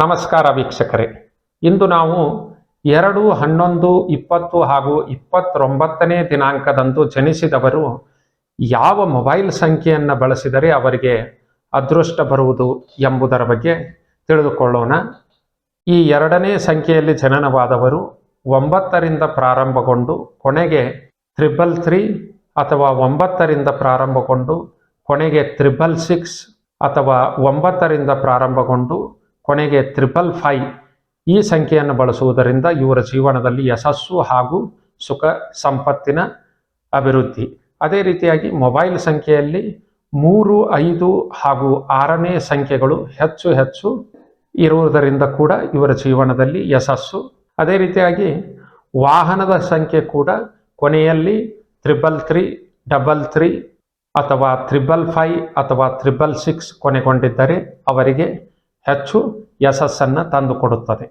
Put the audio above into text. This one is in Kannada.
ನಮಸ್ಕಾರ ವೀಕ್ಷಕರೇ. ಇಂದು ನಾವು ಎರಡು, ಹನ್ನೊಂದು, ಇಪ್ಪತ್ತು ಹಾಗೂ ಇಪ್ಪತ್ತೊಂಬತ್ತನೇ ದಿನಾಂಕದಂದು ಜನಿಸಿದವರು ಯಾವ ಮೊಬೈಲ್ ಸಂಖ್ಯೆಯನ್ನು ಬಳಸಿದರೆ ಅವರಿಗೆ ಅದೃಷ್ಟ ಬರುವುದು ಎಂಬುದರ ಬಗ್ಗೆ ತಿಳಿದುಕೊಳ್ಳೋಣ. ಈ ಎರಡನೇ ಸಂಖ್ಯೆಯಲ್ಲಿ ಜನನವಾದವರು ಒಂಬತ್ತರಿಂದ ಪ್ರಾರಂಭಗೊಂಡು ಕೊನೆಗೆ ತ್ರಿಬಲ್ ತ್ರೀ ಅಥವಾ ಒಂಬತ್ತರಿಂದ ಪ್ರಾರಂಭಗೊಂಡು ಕೊನೆಗೆ ತ್ರಿಬಲ್ ಸಿಕ್ಸ್ ಅಥವಾ ಒಂಬತ್ತರಿಂದ ಪ್ರಾರಂಭಗೊಂಡು ಕೊನೆಗೆ ತ್ರಿಬಲ್ ಫೈ. ಈ ಸಂಖ್ಯೆಯನ್ನು ಬಳಸುವುದರಿಂದ ಇವರ ಜೀವನದಲ್ಲಿ ಯಶಸ್ಸು ಹಾಗೂ ಸುಖ ಸಂಪತ್ತಿನ ಅಭಿವೃದ್ಧಿ. ಅದೇ ರೀತಿಯಾಗಿ ಮೊಬೈಲ್ ಸಂಖ್ಯೆಯಲ್ಲಿ ಮೂರು, ಐದು ಹಾಗೂ ಆರನೇ ಸಂಖ್ಯೆಗಳು ಹೆಚ್ಚು ಹೆಚ್ಚು ಇರುವುದರಿಂದ ಕೂಡ ಇವರ ಜೀವನದಲ್ಲಿ ಯಶಸ್ಸು. ಅದೇ ರೀತಿಯಾಗಿ ವಾಹನದ ಸಂಖ್ಯೆ ಕೂಡ ಕೊನೆಯಲ್ಲಿ ತ್ರಿಬಲ್ ತ್ರೀ, ಡಬಲ್ ತ್ರೀ ಅಥವಾ ತ್ರಿಬಲ್ ಫೈ ಅಥವಾ ತ್ರಿಬಲ್ ಸಿಕ್ಸ್ ಕೊನೆಗೊಂಡಿದ್ದರೆ ಅವರಿಗೆ ಹೆಚ್ಚು ಯಶಸ್ಸನ್ನು ತಂದುಕೊಡುತ್ತದೆ.